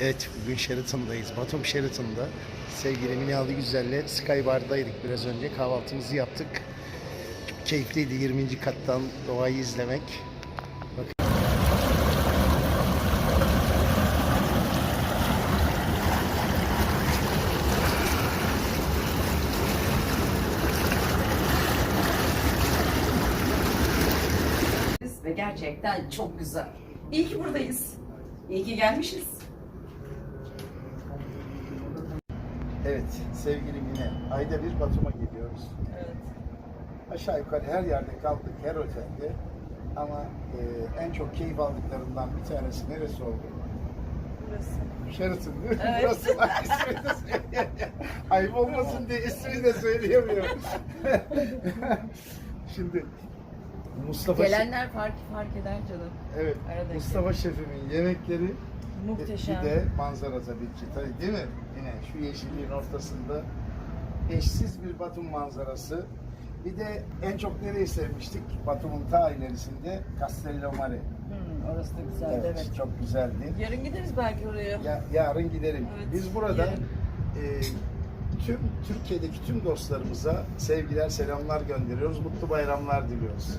Evet, bugün Sheraton'dayız. Batum Sheraton'da. Sevgili Mine Güzel'le Sky Bar'daydık biraz önce. Kahvaltımızı yaptık. Keyifliydi 20. kattan doğayı izlemek. Ve gerçekten çok güzel. İyi ki buradayız. İyi ki gelmişiz. Evet, sevgili Mine, ayda bir Batum'a geliyoruz. Evet. Aşağı yukarı her yerde kaldık, her otelde. Ama e, en çok keyif aldıklarından bir tanesi neresi oldu? Burası. Sheraton değil mi? Evet. Burası ismini de söyleyemiyorum. Ayıp olmasın diye ismini de söyleyemiyorum. Şimdi Mustafa Gelenler fark fark eder canım. Evet. Aradaki. Mustafa şefimin yemekleri Muhteşem. bir de manzara tabii ki. Tabii değil mi? Yine şu yeşilliğin ortasında eşsiz bir Batum manzarası. Bir de en çok nereyi sevmiştik? Batum'un ta ilerisinde Castellomare. Hmm, orası da güzeldi Evet, evet. çok güzeldi. Yarın gideriz belki oraya. Ya, yarın gidelim. Evet, Biz burada yarın. e, tüm Türkiye'deki tüm dostlarımıza sevgiler, selamlar gönderiyoruz. Mutlu bayramlar diliyoruz.